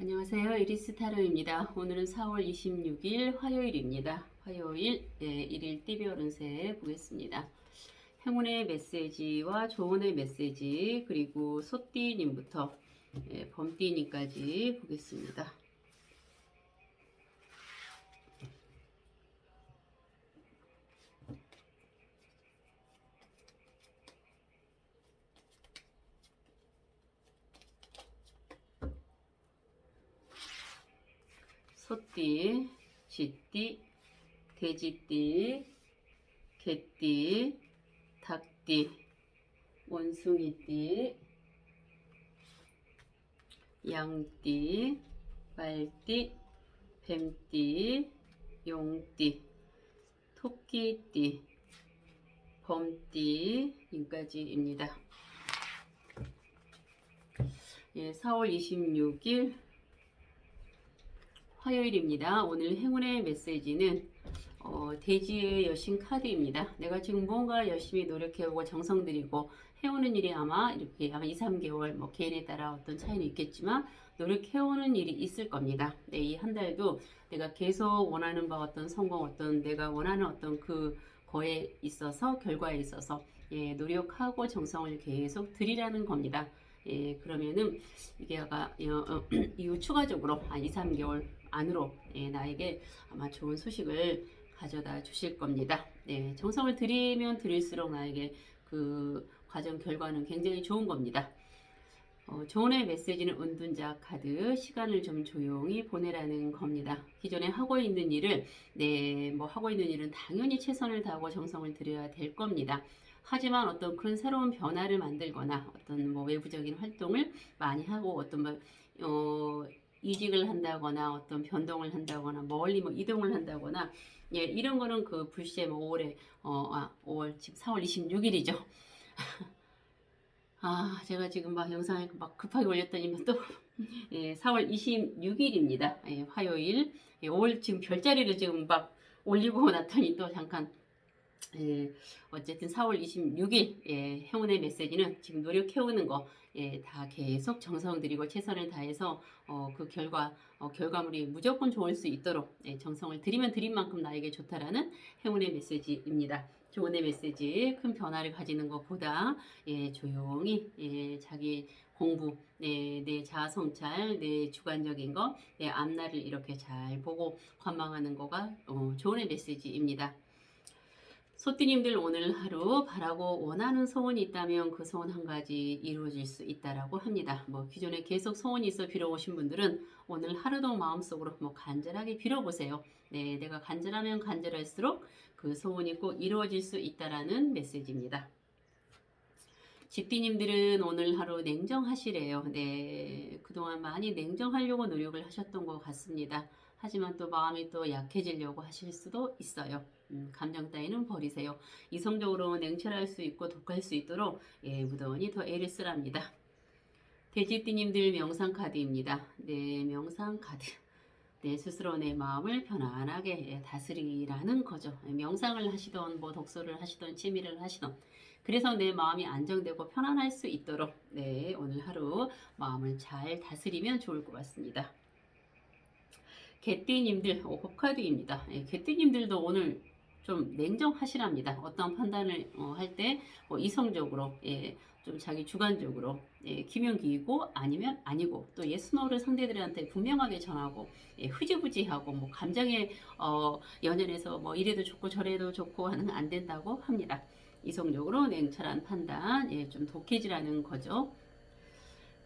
안녕하세요. 이리스 타로입니다. 오늘은 4월 26일 화요일입니다. 화요일 예, 1일 띠별운세 보겠습니다. 행운의 메시지와 조언의 메시지 그리고 소띠님부터 예, 범띠님까지 보겠습니다. 소띠, 쥐띠, 돼지띠, 개띠, 닭띠, 원숭이띠, 양띠, 말띠, 뱀띠, 용띠, 토끼띠, 범띠까지입니다. 예, 4월 26일 화요일입니다. 오늘 행운의 메시지는 어, 대지의 여신 카드입니다. 내가 지금 뭔가 열심히 노력해오고 정성 들이고 해오는 일이 아마 이렇게 아마 2, 3개월 뭐 개인에 따라 어떤 차이는 있겠지만 노력해오는 일이 있을 겁니다. 네, 이 한 달도 내가 계속 원하는 바 어떤 성공 어떤 내가 원하는 어떤 그 거에 있어서 결과에 있어서 예, 노력하고 정성을 계속 들이라는 겁니다. 예, 그러면은 이게 아까 어, 어, 이후 추가적으로 한 2, 3개월 안으로 예, 나에게 아마 좋은 소식을 가져다 주실 겁니다. 네, 정성을 들이면 들일수록 나에게 그 과정 결과는 굉장히 좋은 겁니다. 어, 조언의 메시지는 은둔자 카드 시간을 좀 조용히 보내라는 겁니다. 기존에 하고 있는 일을 네, 뭐 하고 있는 일은 당연히 최선을 다하고 정성을 들여야 될 겁니다. 하지만 어떤 큰 새로운 변화를 만들거나 어떤 뭐 외부적인 활동을 많이 하고 어떤 뭐, 어, 이직을 한다거나 어떤 변동을 한다거나 멀리 뭐 이동을 한다거나 예 이런 거는 그 불시에 뭐 5월에 어 아, 5월 지금 4월 26일이죠. 아 제가 지금 막 영상을 막 급하게 올렸더니 또 예, 4월 26일입니다. 예, 화요일 예, 5월 지금 별자리를 지금 막 올리고 났더니 또 잠깐 예, 어쨌든 4월 26일 예, 행운의 메시지는 지금 노력해오는 거 예, 다 계속 정성 들이고 최선을 다해서 어, 그 결과 어, 결과물이 무조건 좋을 수 있도록 예, 정성을 들이면 들인 만큼 나에게 좋다라는 행운의 메시지입니다. 조언의 메시지 큰 변화를 가지는 것보다 예, 조용히 예, 자기 공부, 네, 내 자아 성찰, 내 주관적인 거, 내 앞날을 이렇게 잘 보고 관망하는 거가 어, 조언의 메시지입니다. 소띠님들 오늘 하루 바라고 원하는 소원이 있다면 그 소원 한 가지 이루어질 수 있다라고 합니다. 뭐 기존에 계속 소원이 있어 빌어오신 분들은 오늘 하루도 마음속으로 뭐 간절하게 빌어보세요. 네, 내가 간절하면 간절할수록 그 소원이 꼭 이루어질 수 있다라는 메시지입니다. 집디님들은 오늘 하루 냉정하시래요. 네, 그동안 많이 냉정하려고 노력을 하셨던 것 같습니다. 하지만 또 마음이 또 약해지려고 하실 수도 있어요. 음, 감정 따위는 버리세요. 이성적으로 냉철할 수 있고 독할 수 있도록 예, 무더니 더 애를 쓰랍니다. 돼지띠님들 명상 카드입니다. 네, 명상 카드. 내 스스로 내 마음을 편안하게 예, 다스리라는 거죠. 예, 명상을 하시던 뭐 독서를 하시던 취미를 하시던 그래서 내 마음이 안정되고 편안할 수 있도록 네 오늘 하루 마음을 잘 다스리면 좋을 것 같습니다. 개띠님들 오카드입니다. 예, 개띠님들도 오늘 좀 냉정하시랍니다. 어떤 판단을 어, 할때 뭐 이성적으로 예, 좀 자기 주관적으로 예, 기면기이고 아니면 아니고 또 예스노를 상대들한테 분명하게 전하고 예, 흐지부지하고 뭐 감정에 어, 연연해서 뭐 이래도 좋고 저래도 좋고 하는 안 된다고 합니다. 이성적으로 냉철한 판단, 예, 좀 독해지라는 거죠.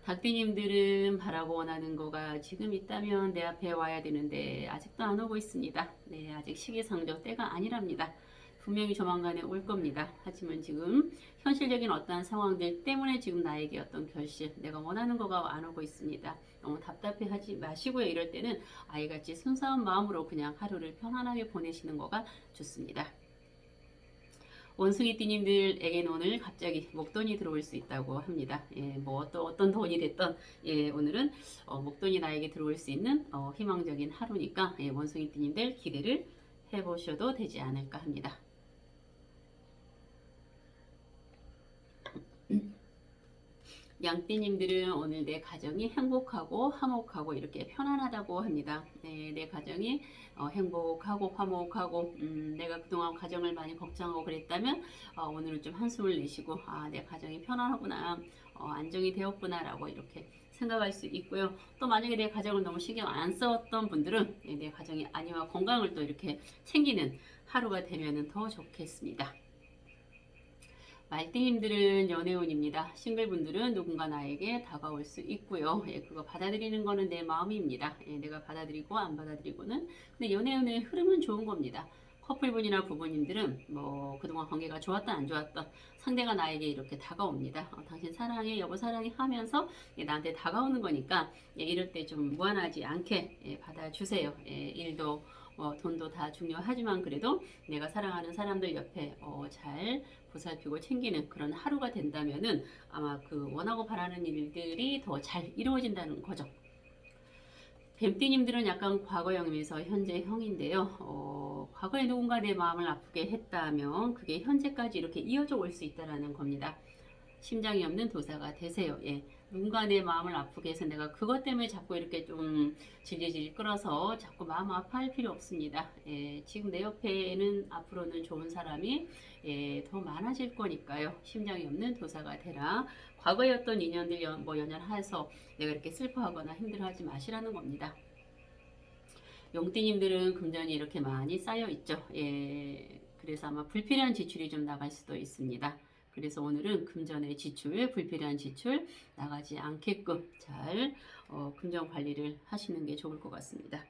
닭비님들은 바라고 원하는 거가 지금 있다면 내 앞에 와야 되는데 아직도 안 오고 있습니다. 네, 아직 시기상조 때가 아니랍니다. 분명히 조만간에 올 겁니다. 하지만 지금 현실적인 어떠한 상황들 때문에 지금 나에게 어떤 결실, 내가 원하는 거가 안 오고 있습니다. 너무 답답해 하지 마시고요. 이럴 때는 아이같이 순수한 마음으로 그냥 하루를 편안하게 보내시는 거가 좋습니다. 원숭이띠님들에게는 오늘 갑자기 목돈이 들어올 수 있다고 합니다. 예, 뭐 또 어떤 돈이 됐던 예, 오늘은 어, 목돈이 나에게 들어올 수 있는 어, 희망적인 하루니까 예, 원숭이띠님들 기대를 해보셔도 되지 않을까 합니다. 양띠님들은 오늘 내 가정이 행복하고 화목하고 이렇게 편안하다고 합니다. 네, 내 가정이 어, 행복하고 화목하고 음, 내가 그동안 가정을 많이 걱정하고 그랬다면 어, 오늘은 좀 한숨을 내쉬고 아, 내 가정이 편안하구나 어, 안정이 되었구나라고 이렇게 생각할 수 있고요. 또 만약에 내 가정을 너무 신경 안 썼던 분들은 네, 내 가정이 아니와 건강을 또 이렇게 챙기는 하루가 되면 더 좋겠습니다. 말띠님들은 연애운입니다. 싱글분들은 누군가 나에게 다가올 수 있고요. 예, 그거 받아들이는 거는 내 마음입니다. 예, 내가 받아들이고 안 받아들이고는 근데 연애운의 흐름은 좋은 겁니다. 커플분이나 부부님들은 뭐 그동안 관계가 좋았다 안 좋았다 상대가 나에게 이렇게 다가옵니다. 어, 당신 사랑해 여보 사랑해 하면서 예, 나한테 다가오는 거니까 예, 이럴 때 좀 무한하지 않게 예, 받아주세요. 예, 일도 어, 돈도 다 중요하지만 그래도 내가 사랑하는 사람들 옆에 어, 잘 보살피고 챙기는 그런 하루가 된다면은 아마 그 원하고 바라는 일들이 더 잘 이루어진다는 거죠. 뱀띠님들은 약간 과거형에서 현재형인데요. 어, 과거에 누군가 내 마음을 아프게 했다면 그게 현재까지 이렇게 이어져 올 수 있다라는 겁니다. 심장이 없는 도사가 되세요. 예. 누군가 내 마음을 아프게 해서 내가 그것 때문에 자꾸 이렇게 좀 질질질 끌어서 자꾸 마음 아파할 필요 없습니다. 예. 지금 내 옆에는 앞으로는 좋은 사람이 예, 더 많아질 거니까요. 심장이 없는 도사가 되라. 과거의 어떤 인연들 연, 뭐 연연해서 내가 이렇게 슬퍼하거나 힘들어하지 마시라는 겁니다. 용띠님들은 금전이 이렇게 많이 쌓여 있죠. 예, 그래서 아마 불필요한 지출이 좀 나갈 수도 있습니다. 그래서 오늘은 금전의 지출, 불필요한 지출 나가지 않게끔 잘 어, 금전 관리를 하시는 게 좋을 것 같습니다.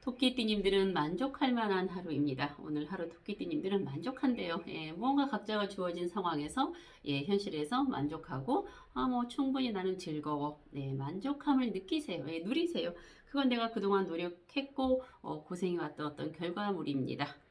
토끼띠님들은 만족할 만한 하루입니다. 오늘 하루 토끼띠님들은 만족한대요. 예, 무언가 각자가 주어진 상황에서 예, 현실에서 만족하고 아, 뭐 충분히 나는 즐거워. 네, 만족함을 느끼세요. 예, 누리세요. 그건 내가 그동안 노력했고 어, 고생해왔던 어떤 결과물입니다.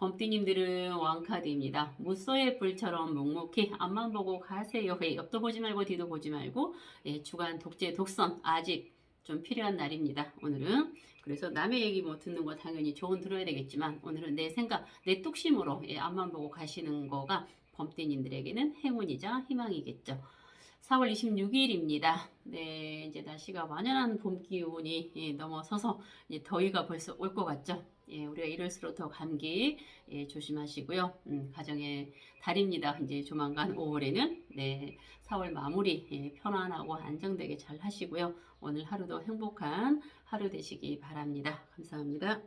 범띠님들은 왕카드입니다. 무소의 불처럼 묵묵히 앞만 보고 가세요. 예, 옆도 보지 말고 뒤도 보지 말고 예, 주간 독재 독선 아직 좀 필요한 날입니다. 오늘은 그래서 남의 얘기 뭐 듣는 거 당연히 좋은 들어야 되겠지만 오늘은 내 생각, 내 뚝심으로 예, 앞만 보고 가시는 거가 범띠님들에게는 행운이자 희망이겠죠. 4월 26일입니다. 네, 이제 날씨가 완연한 봄 기운이 예, 넘어서서 더위가 벌써 올 것 같죠. 예, 우리가 이럴수록 더 감기 예, 조심하시고요. 음, 가정의 달입니다. 이제 조만간 5월에는 네, 4월 마무리 예, 편안하고 안정되게 잘 하시고요. 오늘 하루도 행복한 하루 되시기 바랍니다. 감사합니다.